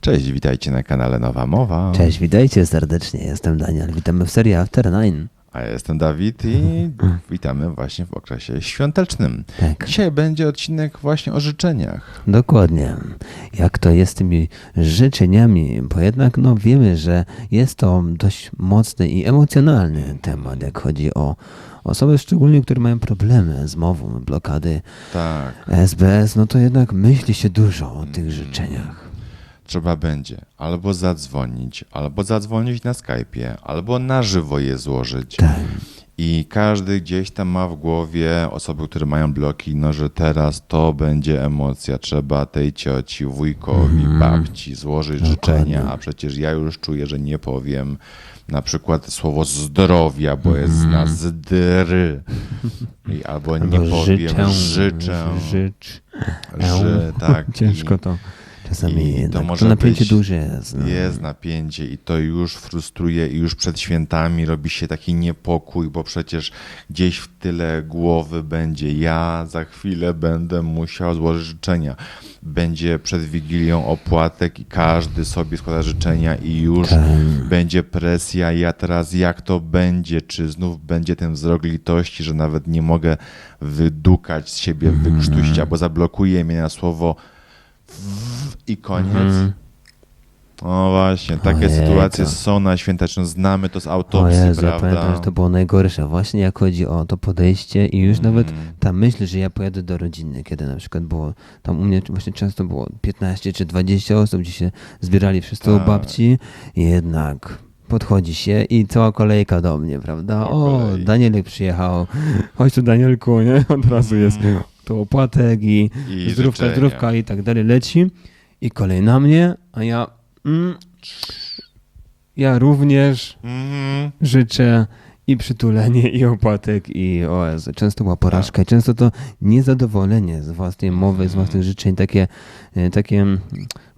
Cześć, witajcie na kanale Nowa Mowa. Cześć, witajcie serdecznie. Jestem Daniel. Witamy w serii After Nine. A ja jestem Dawid i witamy właśnie w okresie świątecznym. Tak. Dzisiaj będzie odcinek właśnie o życzeniach. Dokładnie. Jak to jest z tymi życzeniami? Bo jednak no, wiemy, że jest to dość mocny i emocjonalny temat, jak chodzi o osoby szczególnie, które mają problemy z mową, blokady Tak, SBS, no to jednak myśli się dużo o tych życzeniach. Trzeba będzie albo zadzwonić, albo zadzwonić na Skype'ie, albo na żywo je złożyć. Tak. I każdy gdzieś tam ma w głowie osoby, które mają bloki, no że teraz to będzie emocja, trzeba tej cioci, wujkowi, babci złożyć Dokładnie. życzenia, a przecież ja już czuję, że nie powiem na przykład słowo zdrowia, bo jest na zdry. I, albo nie powiem życzę, życzę, życz. że tak. Ciężko to czasami i to jednak. To, może napięcie być- duże jest. No. jest napięcie i to już frustruje i już przed świętami robi się taki niepokój, bo przecież gdzieś w tyle głowy będzie ja za chwilę będę musiał złożyć życzenia. Będzie przed Wigilią opłatek i każdy sobie składa życzenia i już Tak. będzie presja. Ja teraz jak to będzie? Czy znów będzie ten wzrok litości, że nawet nie mogę wydukać z siebie Mhm. wykrztuścia, bo zablokuje mnie na słowo i koniec. Mhm. O właśnie, takie sytuacje są na świętecznym, znamy to z O autopsji, Jezu, ja pamiętam, prawda? że to było najgorsze. Właśnie jak chodzi o to podejście i już nawet Mm. ta myśl, że ja pojadę do rodziny, kiedy na przykład było, tam u mnie właśnie często było 15 czy 20 osób, gdzie się zbierali wszyscy u Tak. babci i jednak podchodzi się i cała kolejka do mnie, prawda? O, kolei. Danielek przyjechał, chodź tu Danielku, nie? Od razu jest opłatek i, I zdrówka, życzenia. zdrówka i tak dalej leci i kolej na mnie, a ja mm, ja również Mhm. życzę i przytulenie, i opłatek, i o Jezu, często była porażka i często to niezadowolenie z własnej mowy, z własnych życzeń, takie, e, takie mm,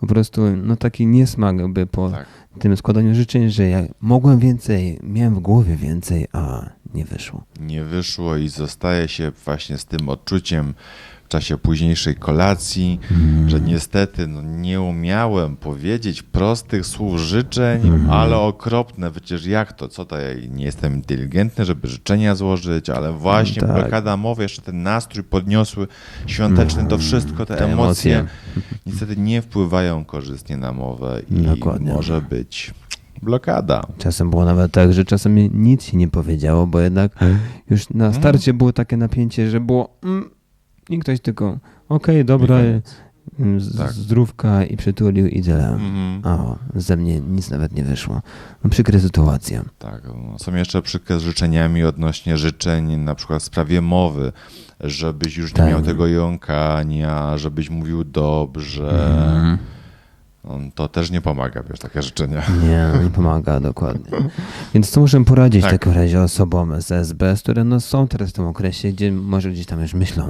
po prostu, no taki niesmak jakby po Tak. Tym składaniu życzeń, że ja mogłem więcej, miałem w głowie więcej, a nie wyszło. Nie wyszło i zostaje się właśnie z tym odczuciem czasie późniejszej kolacji, Mm. że niestety no, nie umiałem powiedzieć prostych słów życzeń, Mhm. ale okropne. Przecież jak to? Co to? Ja nie jestem inteligentny, żeby życzenia złożyć, ale właśnie Tak. blokada mowy, jeszcze ten nastrój podniosły, świąteczny, to wszystko, te, te emocje, emocje. niestety nie wpływają korzystnie na mowę i Dokładnie. może być blokada. Czasem było nawet tak, że czasami nic się nie powiedziało, bo jednak już na starcie było takie napięcie, że było mm, i ktoś tylko okej, dobra, I koniec. mm, z- Tak. zdrówka i przytulił i tyle. Mhm. O, ze mnie nic nawet nie wyszło. No przykre sytuacja. Tak, no, są jeszcze przykre z życzeniami odnośnie życzeń, na przykład w sprawie mowy, żebyś już nie Tak. miał tego jąkania, żebyś mówił dobrze. Mhm. No, to też nie pomaga, wiesz, takie życzenia. Nie, nie pomaga dokładnie. Więc co możemy poradzić Tak. w takim razie osobom z SBS, które no, są teraz w tym okresie, gdzie może gdzieś tam już myślą,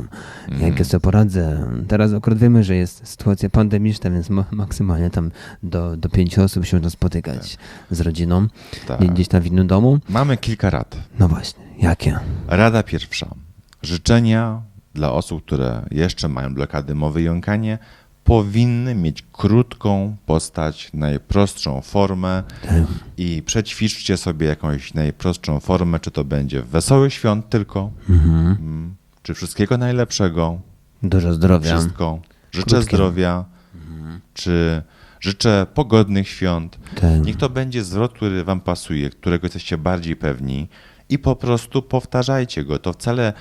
Mhm. jak ja sobie poradzę. Teraz akurat wiemy, że jest sytuacja pandemiczna, więc ma, maksymalnie tam do, do pięciu osób się można spotykać z rodziną, Tak. gdzie- gdzieś tam w innym domu. Mamy kilka rad. No właśnie, jakie? Rada pierwsza. Życzenia dla osób, które jeszcze mają blokady mowy i jąkanie, powinny mieć krótką postać, najprostszą formę Tak. i przećwiczcie sobie jakąś najprostszą formę, czy to będzie wesołych świąt tylko, Mhm. mm, czy wszystkiego najlepszego, Dużo zdrowia. wszystko. Życzę Krótkie. zdrowia, czy życzę pogodnych świąt. Tak. Niech to będzie zwrot, który wam pasuje, którego jesteście bardziej pewni i po prostu powtarzajcie go. To wcale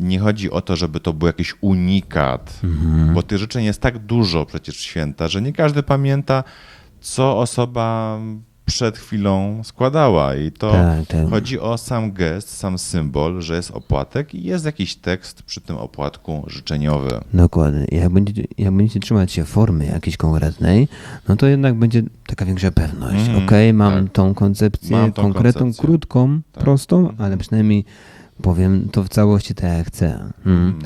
nie chodzi o to, żeby to był jakiś unikat, Mhm. bo tych życzeń jest tak dużo przecież święta, że nie każdy pamięta, co osoba przed chwilą składała i to Tak, tak. chodzi o sam gest, sam symbol, że jest opłatek i jest jakiś tekst przy tym opłatku życzeniowy. Dokładnie. Jak będziecie, jak będziecie trzymać się formy jakiejś konkretnej, no to jednak będzie taka większa pewność. Mhm, Okej, mam tak. tą koncepcję Mam tą konkretną, koncepcję. krótką, Tak. prostą, Mhm. ale przynajmniej powiem to w całości tak jak chcę. Mm.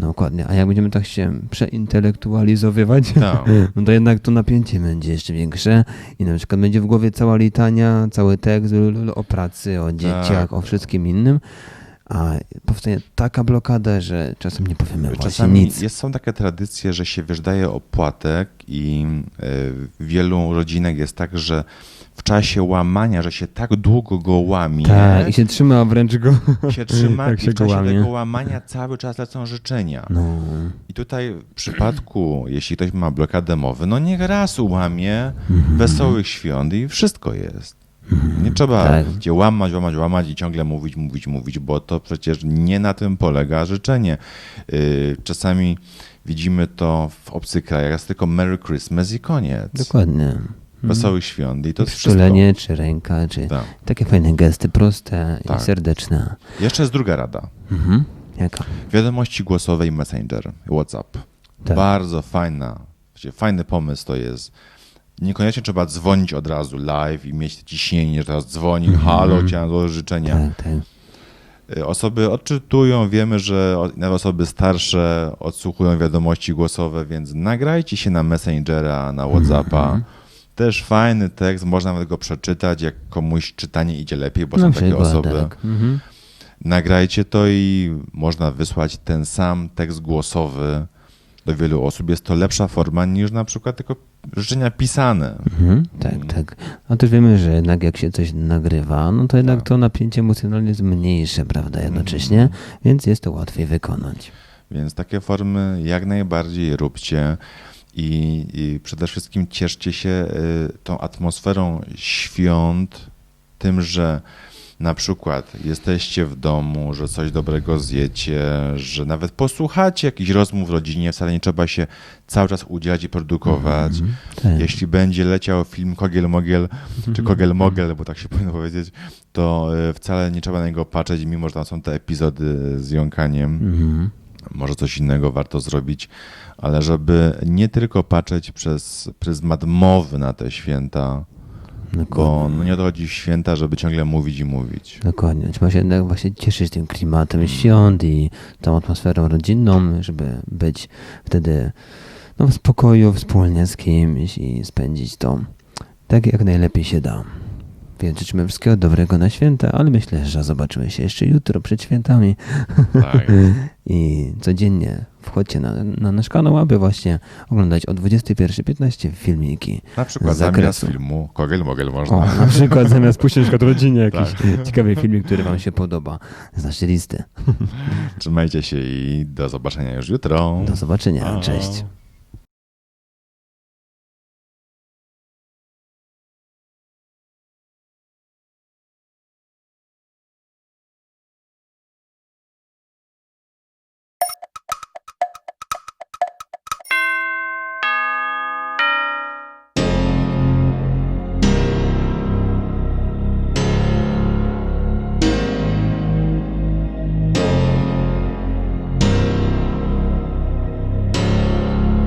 Dokładnie. A jak będziemy tak się przeintelektualizowywać, Tak. no to jednak to napięcie będzie jeszcze większe i na przykład będzie w głowie cała litania, cały tekst o pracy, o dzieciach, o wszystkim innym, a powstaje taka blokada, że czasem nie powiemy Czasami nic. jest, są takie tradycje, że się wiesz, daje opłatek i y, wielu rodzinek jest tak, że w czasie łamania, że się tak długo go łamie, Tak, i się trzyma wręcz go. się trzyma jak i się w czasie łamie. tego łamania cały czas lecą życzenia. No, I tutaj w przypadku, jeśli ktoś ma blokadę mowy, no niech raz łamie Mhm. wesołych świąt i wszystko jest. Nie trzeba Tak. cię łamać, łamać, łamać i ciągle mówić, mówić, mówić, bo to przecież nie na tym polega życzenie. Yy, Czasami widzimy to w obcych krajach, jest tylko Merry Christmas i koniec. dokładnie. Wesołych świąt i to jest wszystko. Przytulenie, czy ręka, czy Tak. takie fajne gesty, proste Tak. i serdeczne. Jeszcze jest druga rada. Mhm. Jaka? Wiadomości głosowe i Messenger, WhatsApp. Tak. Bardzo fajna, fajny pomysł to jest. Niekoniecznie trzeba dzwonić od razu live i mieć ciśnienie, że teraz dzwoni, halo, chciałem złożyć życzenia. Tak, tak. Y, Osoby odczytują, wiemy, że nawet osoby starsze odsłuchują wiadomości głosowe, więc nagrajcie się na Messengera, na Whatsappa. Mhm. Też fajny tekst, można nawet go przeczytać, jak komuś czytanie idzie lepiej, bo Na są takie osoby. tak. Mhm. Nagrajcie to i można wysłać ten sam tekst głosowy do wielu osób. Jest to lepsza forma niż na przykład tylko życzenia pisane. Mhm. Tak, tak. No też wiemy, że jednak jak się coś nagrywa, no to jednak Tak. to napięcie emocjonalne jest mniejsze, prawda, jednocześnie, Mhm. więc jest to łatwiej wykonać. Więc takie formy jak najbardziej róbcie i, i przede wszystkim cieszcie się y, tą atmosferą świąt, tym, że na przykład jesteście w domu, że coś dobrego zjecie, że nawet posłuchacie jakichś rozmów w rodzinie, wcale nie trzeba się cały czas udzielać i produkować. Tak. Jeśli będzie leciał film Kogiel Mogiel, czy Kogiel Mogel, bo tak się powinno powiedzieć, to y, wcale nie trzeba na niego patrzeć, mimo że tam są te epizody z jąkaniem Mhm. Może coś innego warto zrobić, ale żeby nie tylko patrzeć przez pryzmat mowy na te święta, Dokładnie. bo no nie dochodzi w święta, żeby ciągle mówić i mówić. Dokładnie. Trzeba się jednak właśnie cieszyć tym klimatem świąt i tą atmosferą rodzinną, żeby być wtedy no, w spokoju, wspólnie z kimś i spędzić to tak jak najlepiej się da. Więc życzymy wszystkiego dobrego na święta, ale myślę, że zobaczymy się jeszcze jutro przed świętami Tak. i codziennie wchodźcie na, na nasz kanał, aby właśnie oglądać o 21.15 filmiki. Na przykład Z zamiast filmu Kogiel Mogel można. O, na przykład zamiast puścić przykład rodzinie jakiś Tak. ciekawy filmik, który wam się podoba z naszej listy. Trzymajcie się i do zobaczenia już jutro. Do zobaczenia. Pa. Cześć.